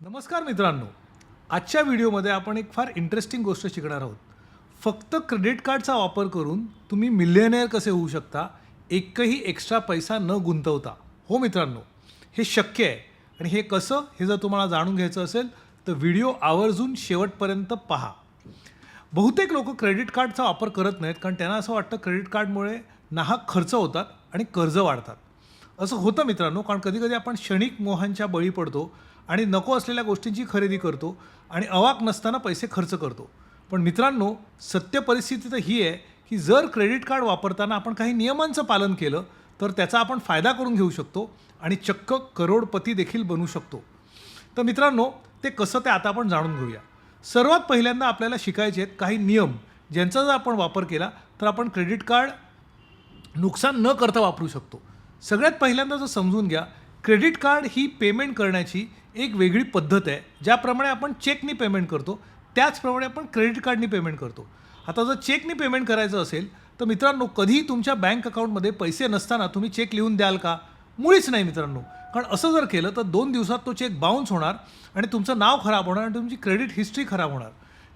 नमस्कार मित्रांनो. आजच्या व्हिडिओमध्ये आपण एक फार इंटरेस्टिंग गोष्ट शिकणार आहोत. फक्त क्रेडिट कार्डचा वापर करून तुम्ही मिलियनेअर कसे होऊ शकता एकही एक्स्ट्रा पैसा न गुंतवता. हो मित्रांनो हे शक्य आहे. आणि हे कसं हे जर तुम्हाला जाणून घ्यायचं असेल तर व्हिडिओ आवर्जून शेवटपर्यंत पहा. बहुतेक लोक क्रेडिट कार्डचा वापर करत नाहीत कारण त्यांना असं वाटतं क्रेडिट कार्डमुळे नाहक खर्च होतात आणि कर्ज वाढतात. असं होतं मित्रांनो कारण कधीकधी आपण क्षणिक मोहांच्या बळी पडतो आणि नको असलेल्या गोष्टींची खरेदी करतो आणि अवाक नसताना पैसे खर्च करतो. पण मित्रांनो सत्य परिस्थिती तर ही आहे की जर क्रेडिट कार्ड वापरताना आपण काही नियमांचं पालन केलं तर त्याचा आपण फायदा करून घेऊ शकतो आणि चक्क करोडपती देखील बनू शकतो. तर मित्रांनो ते कसं ते आता आपण जाणून घेऊया. सर्वात पहिल्यांदा आपल्याला शिकायचे आहेत काही नियम ज्यांचा जर आपण वापर केला तर आपण क्रेडिट कार्ड नुकसान न करता वापरू शकतो. सगळ्यात पहिल्यांदा जर समजून घ्या क्रेडिट कार्ड ही पेमेंट करण्याची एक वेगळी पद्धत आहे. ज्याप्रमाणे आपण चेकनी पेमेंट करतो त्याचप्रमाणे आपण क्रेडिट कार्डनी पेमेंट करतो. आता जर चेकनी पेमेंट करायचं असेल तर मित्रांनो कधीही तुमच्या बँक अकाउंटमध्ये पैसे नसताना तुम्ही चेक लिहून द्याल का? मुळीच नाही मित्रांनो. कारण असं जर केलं तर दोन दिवसात तो चेक बाउन्स होणार आणि तुमचं नाव खराब होणार आणि तुमची क्रेडिट हिस्ट्री खराब होणार.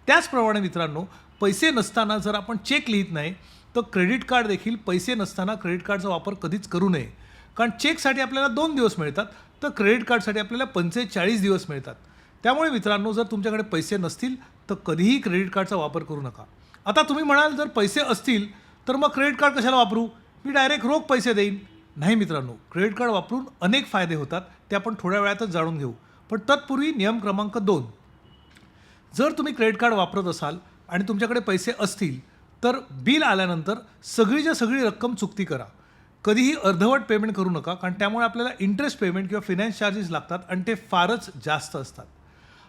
त्याचप्रमाणे मित्रांनो पैसे नसताना जर आपण चेक लिहित नाही तर क्रेडिट कार्ड देखील पैसे नसताना क्रेडिट कार्डचा वापर कधीच करू नये. कारण चेकसाठी आपल्याला दोन दिवस मिळतात तर क्रेडिट कार्डसाठी आपल्याला पंचेचाळीस दिवस मिळतात. त्यामुळे मित्रांनो जर तुमच्याकडे पैसे नसतील तर कधीही क्रेडिट कार्डचा वापर करू नका. आता तुम्ही म्हणाल जर पैसे असतील तर मग क्रेडिट कार्ड कशाला वापरू? मी डायरेक्ट रोख पैसे देईन. नाही मित्रांनो क्रेडिट कार्ड वापरून अनेक फायदे होतात ते आपण थोड्या वेळातच जाणून घेऊ. पण तत्पूर्वी नियम क्रमांक दोन. जर तुम्ही क्रेडिट कार्ड वापरत असाल आणि तुमच्याकडे पैसे असतील तर बिल आल्यानंतर सगळीच्या सगळी रक्कम चुकती करा. कधीही अर्धवट पेमेंट करू नका कारण त्यामुळे आपल्याला इंटरेस्ट पेमेंट किंवा फिनान्स चार्जेस लागतात आणि ते फारच जास्त असतात.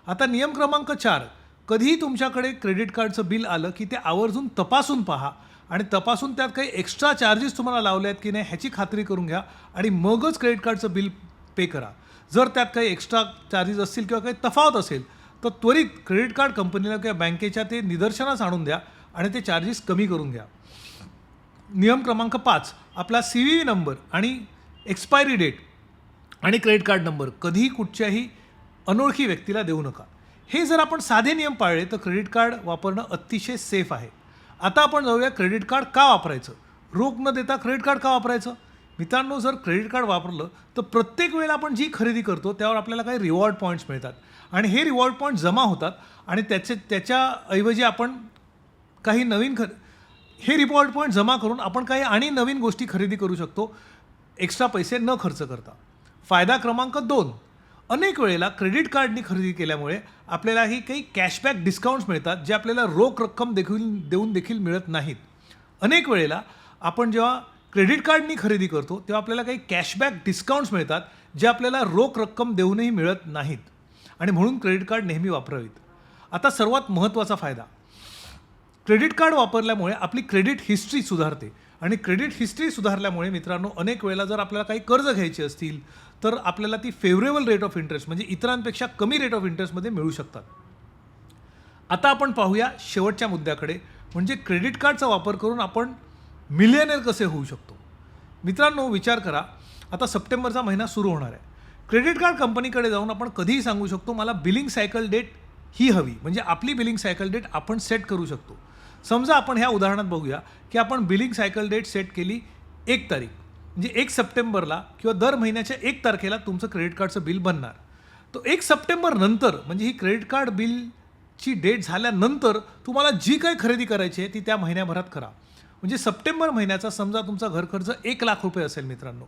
आता नियम क्रमांक चार कधीही तुमच्याकडे क्रेडिट कार्डचं बिल आलं की ते आवर्जून तपासून पहा आणि तपासून त्यात काही एक्स्ट्रा चार्जेस तुम्हाला लावले आहेत की नाही ह्याची खात्री करून घ्या आणि मगच क्रेडिट कार्डचं बिल पे करा. जर त्यात काही एक्स्ट्रा चार्जेस असतील किंवा काही तफावत असेल तर त्वरित क्रेडिट कार्ड कंपनीला किंवा बँकेच्या ते निदर्शनास आणून द्या आणि ते चार्जेस कमी करून घ्या. नियम क्रमांक पाच आपला सी व्ही नंबर आणि एक्सपायरी डेट आणि क्रेडिट कार्ड नंबर कधीही कुठच्याही अनोळखी व्यक्तीला देऊ नका. हे जर आपण साधे नियम पाळले तर क्रेडिट कार्ड वापरणं अतिशय सेफ आहे. आता आपण जाऊया क्रेडिट कार्ड का वापरायचं? रोख न देता क्रेडिट कार्ड का वापरायचं? मित्रांनो जर क्रेडिट कार्ड वापरलं तर प्रत्येक वेळेला आपण जी खरेदी करतो त्यावर आपल्याला काही रिवॉर्ड पॉईंट्स मिळतात. आणि हे रिवॉर्ड पॉईंट जमा होतात आणि त्याचे त्याच्याऐवजी आपण काही नवीन खर हे रिवॉर्ड पॉईंट जमा करून आपण काही आणि नवीन गोष्टी खरेदी करू शकतो. एक्स्ट्रा पैसे न खर्च करता. फायदा क्रमांक दोन. अनेक वेळेला क्रेडिट कार्डनी खरेदी केल्यामुळे आपल्यालाही काही कॅशबॅक डिस्काउंट्स मिळतात जे आपल्याला रोख रक्कम देखील देऊन देखील मिळत नाहीत. अनेक वेळेला आपण जेव्हा क्रेडिट कार्डनी खरेदी करतो तेव्हा आपल्याला काही कॅशबॅक डिस्काउंट्स मिळतात जे आपल्याला रोख रक्कम देऊनही मिळत नाहीत. आणि म्हणून क्रेडिट कार्ड नेहमी वापरावीत. आता सर्वात महत्त्वाचा फायदा. क्रेडिट कार्ड वापरल्यामुळे आपली क्रेडिट हिस्ट्री सुधारते. आणि क्रेडिट हिस्ट्री सुधारल्यामुळे मित्रांनो अनेक वेळेला जर आपल्याला काही कर्ज घ्यायची असतील तर आपल्याला ती फेवरेबल रेट ऑफ इंटरेस्ट म्हणजे इतरांपेक्षा कमी रेट ऑफ इंटरेस्टमध्ये मिळू शकतात. आता आपण पाहूया शेवटच्या मुद्द्याकडे. म्हणजे क्रेडिट कार्डचा वापर करून आपण मिलियनेर कसे होऊ शकतो? मित्रांनो विचार करा. आता सप्टेंबरचा महिना सुरू होणार आहे. क्रेडिट कार्ड कंपनीकडे जाऊन आपण कधीही सांगू शकतो मला बिलिंग सायकल डेट ही हवी. म्हणजे आपली बिलिंग सायकल डेट आपण सेट करू शकतो. समजा आपण ह्या उदाहरणात बघूया की आपण बिलिंग सायकल डेट सेट केली एक तारीख. म्हणजे एक सप्टेंबरला किंवा दर महिन्याच्या एक तारखेला तुमचं क्रेडिट कार्डचं बिल बनणार. तो एक सप्टेंबर नंतर म्हणजे ही क्रेडिट कार्ड बिलची डेट झाल्यानंतर तुम्हाला जी काही खरेदी करायची आहे ती त्या महिन्याभरात करा. म्हणजे सप्टेंबर महिन्याचा समजा तुमचा घर खर्च एक लाख रुपये असेल मित्रांनो.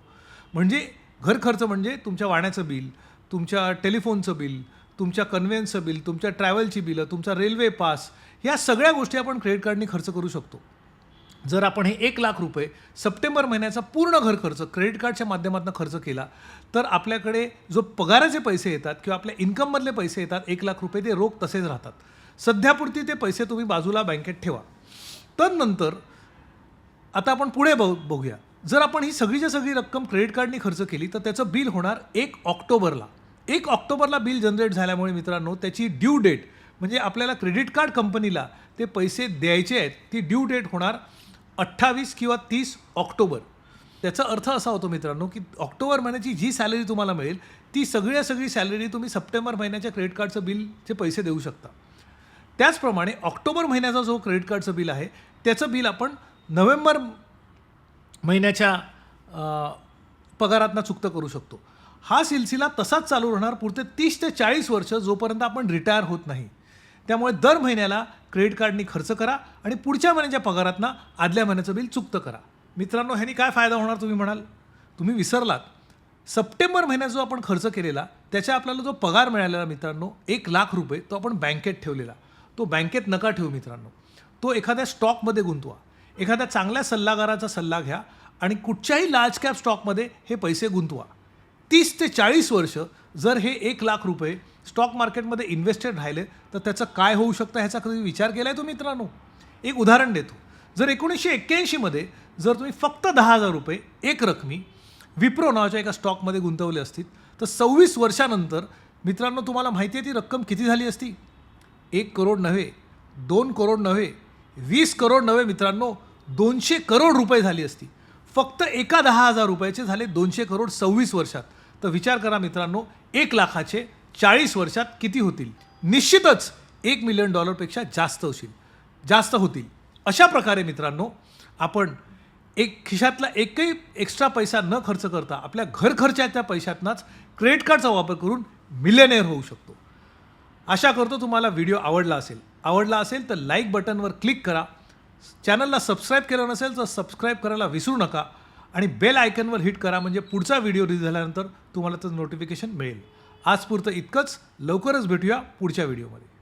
म्हणजे घर खर्च म्हणजे तुमच्या वाण्याचं बिल तुमच्या टेलिफोनचं बिल तुमच्या कन्व्हेन्सचं बिल तुमच्या ट्रॅव्हलची बिलं तुमचा रेल्वे पास ह्या सगळ्या गोष्टी आपण क्रेडिट कार्डनी खर्च करू शकतो. जर आपण हे एक लाख रुपये सप्टेंबर महिन्याचा पूर्ण घर खर्च क्रेडिट कार्डच्या माध्यमातून खर्च केला तर आपल्याकडे जो पगाराचे पैसे येतात किंवा आपल्या इन्कममधले पैसे येतात एक लाख रुपये ते रोख तसेच राहतात. सध्यापुरती ते पैसे तुम्ही बाजूला बँकेत ठेवा. तर नंतर आता आपण पुढे बघ बघूया. जर आपण ही सगळीच्या सगळी रक्कम क्रेडिट कार्डनी खर्च केली तर त्याचं बिल होणार एक ऑक्टोबरला. एक ऑक्टोबरला बिल जनरेट झाल्यामुळे मित्रांनो त्याची ड्यू डेट म्हणजे आपल्याला क्रेडिट कार्ड कंपनीला ते पैसे द्यायचे आहेत ती ड्यू डेट होणार अठ्ठावीस किंवा तीस ऑक्टोबर. त्याचा अर्थ असा होतो मित्रांनो की ऑक्टोबर महिन्याची जी सॅलरी तुम्हाला मिळेल ती सगळ्या सगळी सॅलरी तुम्ही सप्टेंबर महिन्याच्या क्रेडिट कार्डचं बिलचे पैसे देऊ शकता. त्याचप्रमाणे ऑक्टोबर महिन्याचा जो क्रेडिट कार्डचं बिल आहे त्याचं बिल आपण नोव्हेंबर महिन्याच्या अ, पगारातनं चुकतं करू शकतो. हा सिलसिला तसाच चालू राहणार पुढचे तीस ते चाळीस वर्ष जोपर्यंत आपण रिटायर होत नाही. त्यामुळे दर महिन्याला क्रेडिट कार्डनी खर्च करा आणि पुढच्या महिन्याच्या पगारातनं आदल्या महिन्याचं बिल चुकतं करा. मित्रांनो ह्यानी काय फायदा होणार तुम्ही म्हणाल? तुम्ही विसरलात. सप्टेंबर महिन्यात जो आपण खर्च केलेला त्याच्या आपल्याला जो पगार मिळालेला मित्रांनो एक लाख रुपये तो आपण बँकेत ठेवलेला. तो बँकेत नका ठेवू मित्रांनो. तो एखाद्या स्टॉकमध्ये गुंतवा. एखाद्या चांगल्या सल्लागाराचा सल्ला घ्या आणि कुठच्याही लार्ज कॅप स्टॉकमध्ये हे पैसे गुंतवा. तीस ते चाळीस वर्ष जर हे एक लाख रुपये स्टॉक मार्केटमध्ये इन्व्हेस्टेड राहिले तर त्याचं काय होऊ शकतं ह्याचा कधी विचार केला आहे तो मित्रांनो? एक उदाहरण देतो. जर एकोणीसशे एक्क्याऐंशीमध्ये जर तुम्ही फक्त दहा हजार रुपये एक रकमी विप्रो नावाच्या एका स्टॉकमध्ये गुंतवले असतील तर सव्वीस वर्षानंतर मित्रांनो तुम्हाला माहिती आहे ती रक्कम किती झाली असती? एक करोड नव्हे दोन करोड नव्हे वीस करोड नव्हे मित्रांनो दोनशे करोड रुपये झाली असती. फक्त एका दहा हजार रुपयाचे झाले दोनशे करोड सव्वीस वर्षात. तर विचार करा मित्रांनो एक लाखाचे चाळीस वर्षात किती होतील? निश्चितच एक मिलियन डॉलरपेक्षा जास्त होतील जास्त होतील. अशा प्रकारे मित्रांनो आपण एक खिशातला एकही एक्स्ट्रा पैसा न खर्च करता आपल्या घर खर्चाच्या पैशातनाच क्रेडिट कार्डचा वापर करून मिलेनेअर होऊ शकतो. आशा करतो तुम्हाला व्हिडिओ आवडला असेल. आवडला असेल तर लाईक बटनवर क्लिक करा. चॅनलला सबस्क्राईब केलं नसेल तर सबस्क्राईब करायला विसरू नका. आणि बेल आयकनवर हिट करा म्हणजे पुढचा व्हिडिओ रिलीज झाल्यानंतर तुम्हाला त्याचं नोटिफिकेशन मिळेल. आजपुरतं इतकंच. लवकरच भेटूया पुढच्या व्हिडिओमध्ये